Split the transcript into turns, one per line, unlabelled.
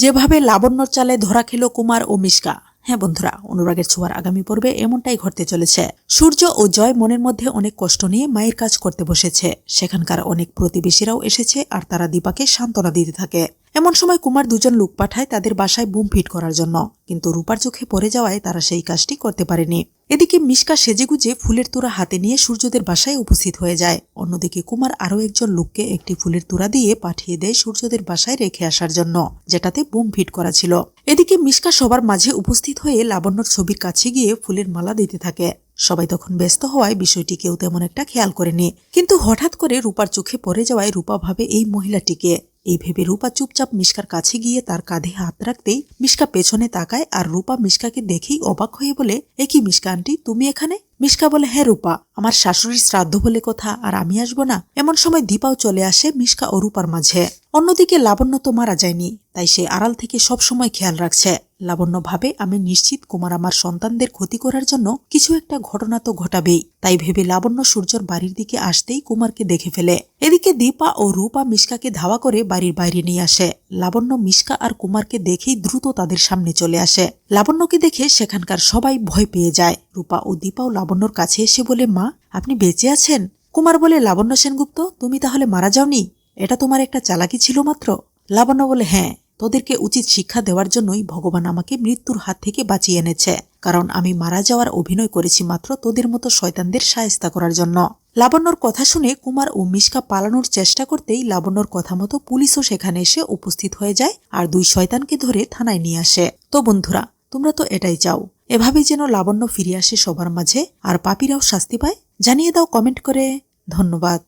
যেভাবে লাবণ্যর চালে ধরা খেল কুমার ও মিশকা। হ্যাঁ বন্ধুরা, অনুরাগের ছোঁয়ার আগামী পর্বে এমনটাই ঘটতে চলেছে। সূর্য ও জয় মনের মধ্যে অনেক কষ্ট নিয়ে মায়ের কাজ করতে বসেছে। সেখানকার অনেক প্রতিবেশীরাও এসেছে আর তারা দীপাকে সান্ত্বনা দিতে থাকে। এমন সময় কুমার দুজন লোক পাঠায় তাদের বাসায় বুম ফিট করার জন্য। কিন্তু রূপার চোখে পড়ে যাওয়ায় তারা সেই কাজটি করতে পারেনি। এদিকে মিশকা সেজেগুজে ফুলের তুরা হাতে নিয়ে সূর্যদের বাসায় উপস্থিত হয়ে যায়। অন্যদিকে কুমার আরও একজন লোককে একটি ফুলের তুরা দিয়ে পাঠিয়ে দেয় সূর্যদের বাসায় রেখে আসার জন্য, যেটাতে বুম ফিট করা ছিল। এদিকে মিশকা সবার মাঝে উপস্থিত হয়ে লাবণ্যর ছবির কাছে গিয়ে ফুলের মালা দিতে থাকে। সবাই তখন ব্যস্ত হওয়ায় বিষয়টি কেউ তেমন একটা খেয়াল করেনি। কিন্তু হঠাৎ করে রূপার চোখে পড়ে যাওয়ায় রূপা ভাবে এই মহিলাটিকে। এই ভেবে রূপা চুপচাপ মিশকার কাছে গিয়ে তার কাঁধে হাত রাখতেই মিশকা পেছনে তাকায় আর রূপা মিশকাকে দেখেই অবাক হয়ে বলে, এ কি মিশকা আন্টি, তুমি এখানে? মিশকা বলে হ্যাঁ রূপা, আমার শাশুড়ির শ্রাদ্ধ বলে কথা আর আমি আসব না। এমন সময় দীপাও চলে আসে মিশকা ও রূপার মাঝে। অন্যদিকে লাবণ্য তো মারা যায়নি, তাই সে আড়াল থেকে সব সময় খেয়াল রাখছে। লাবণ্য ভাবে, আমি নিশ্চিত কুমার আমার সন্তানদের ক্ষতি করার জন্য কিছু একটা ঘটনা তো ঘটাবেই। তাই ভেবে লাবণ্য সূর্যর বাড়ির দিকে আসতেই কুমারকে দেখে ফেলে। এদিকে দীপা ও রূপা মিশকাকে ধাওয়া করে বাড়ির বাইরে নিয়ে আসে। লাবণ্য মিশকা আর কুমারকে দেখেই দ্রুত তাদের সামনে চলে আসে। লাবণ্যকে দেখে সেখানকার সবাই ভয় পেয়ে যায়। রূপা ও দীপাও লাবণ্যর কাছে এসে বলে, মা, আপনি বেঁচে আছেন? কুমার বলে, লাবণ্য সেনগুপ্ত, তুমি তাহলে মারা যাওনি? এটা তোমার একটা চালাকি ছিল মাত্র? লাবণ্য বলে হ্যাঁ তোদেরকে উচিত শিক্ষা দেওয়ার জন্যই ভগবান আমাকে মৃত্যুর হাত থেকে বাঁচিয়ে এনেছে, কারণ আমি মারা যাওয়ার অভিনয় করেছি মাত্র তোদের মতো শয়তানদের সায়স্তা করার জন্য। লাবণ্যর কথা শুনে কুমার ও মিশকা পালানোর চেষ্টা করতেই লাবণ্যর কথা মতো পুলিশও সেখানে এসে উপস্থিত হয়ে যায় আর দুই শয়তানকে ধরে থানায় নিয়ে আসে। তো বন্ধুরা, তোমরা তো এটাই চাও, এভাবেই যেন লাবণ্য ফিরে আসে সবার মাঝে, আর পাপীরাও শাস্তি পায়? জানিয়ে দাও কমেন্ট করে। ধন্যবাদ।